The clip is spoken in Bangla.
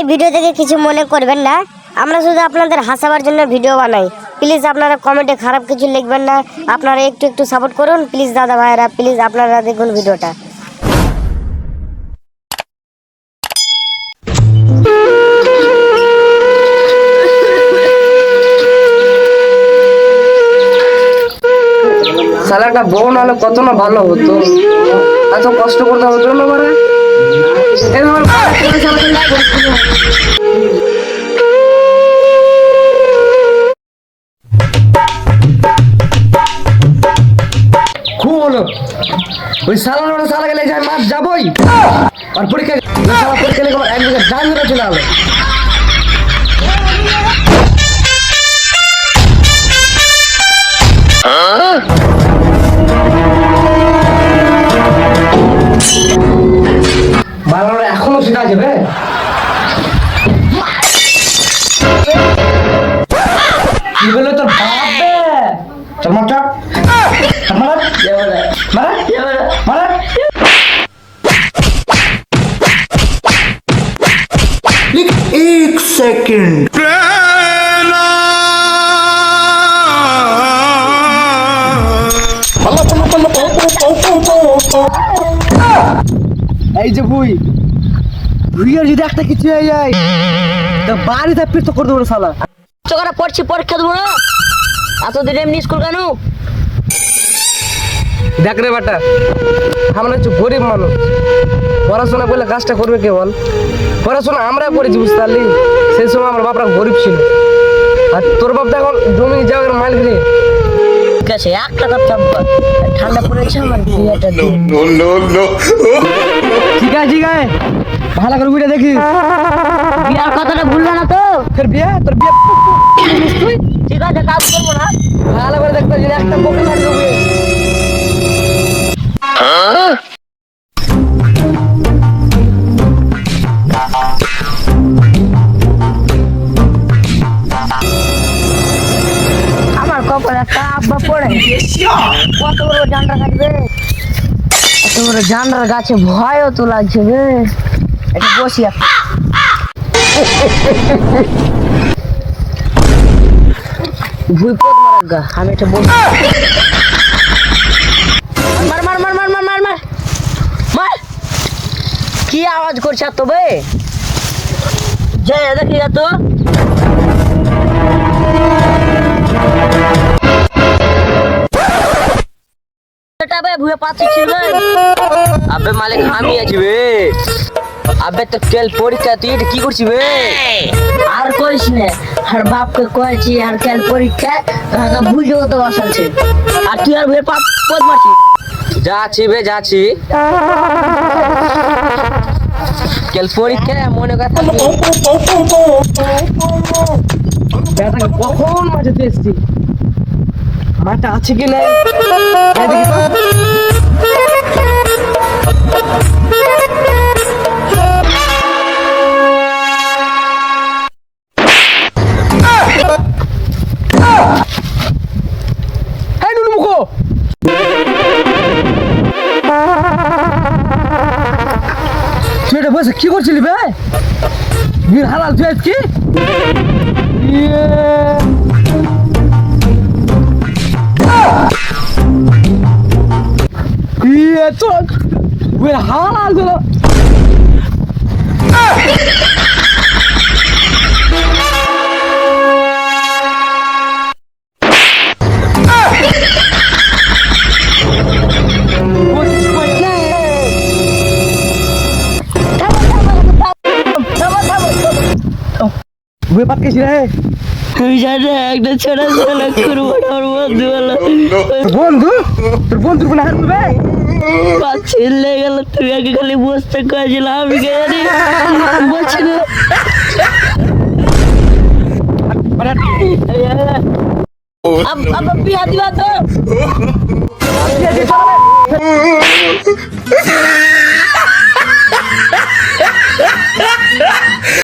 এই ভিডিও থেকে কিছু মনে করবেন না। আমরা শুধু আপনাদের হাসাবার জন্য ভিডিও বানাই। প্লিজ আপনারা কমেন্টে খারাপ কিছু লিখবেন না। আপনারা একটু একটু সাপোর্ট করুন। প্লিজ দাদা ভাইয়েরা প্লিজ আপনারা দেখুন ভিডিওটা শালাটা বউ নাহলে কত না ভালো হতো। এত কষ্ট করতে হতো না মানে ওই সালা ওটা সালা গেলে যায় মাছ যাবই। আর পরীক্ষা শালা পরীক্ষা আমার এক ডান ধরে চলে আলো। এখনও সেটা যাবে কি তোর বাপ মার মার মার एक सेकंड এই যে বুই বুইয়ের যদি একটা কিছু হয়ে যায় তো বাড়িতে পিস তো করে দেবো রে শালা চোখটা পড়ছি পরীক্ষা দেবো না এতদিন এমনি স্কুল কেন দেখ রে বেটা আমরা হচ্ছে গরিব মানুষ। পড়াশোনা করলে কাজটা করবে কে বল? পড়াশোনা আমরা করেছি বুঝতে পারলি? সেই সময় আমার বাপরা গরিব ছিল। আর তোর বাপ এখন জমি জায়গার মালিক রে ঠিক আছে এক টাকা চাপবা ঠান্ডা পড়েছে আমার বিয়েটা দিয়ে। no no no ঠিক আছে ঠিক আছে। ভালো করে বুঝে দেখি বিয়ার কথাটা ভুলবে না তো? ফের বিয়ে তোর বিয়ে ঠিক আছে কাজ করব না। ভালো করে দেখতে যদি একটা কত বড় জানরা বড় গাছে ভয়ও তো লাগছে বে। এটা বসি একটা ভুই আমি এটা বসি। মার মার মার কি আওয়াজ করছে এত বে জয় দেখি তো এটা ভুয়ে পাচ্ছি ছিল আবে মালিক আমি আছি বে। আবে তো তেল পরীক্ষা তুই কি করছিস বে? আর কইস না। আর বাপকে কয়েছি আর তেল পরীক্ষা তাহলে বুঝেও তো বসাচ্ছে আর তুই আর ভুয়ে পাপ পদ মারছিস। যাচ্ছি বে যাচ্ছি কেল পরীক্ষা মনে কথা কখন মাঠে এসছি মাটা আছে কি হ্যাঁ, হ্যাঁ, নাই কি করছিলি ভাই হালাল তুই আজকে? ইয়ে। 喂哈喇子了 বেপাত কেছি রে তুই জানে একটা ছোড়া ছোড়া করবো আমার বন্ধু বলো বন্ধু তোর বন্ধু কোন হার পাবে ছেলে গেল তুই আগে খালি বসতে কয়েছিল আমি গেছি বলছি না अब अब भी आदि बात हो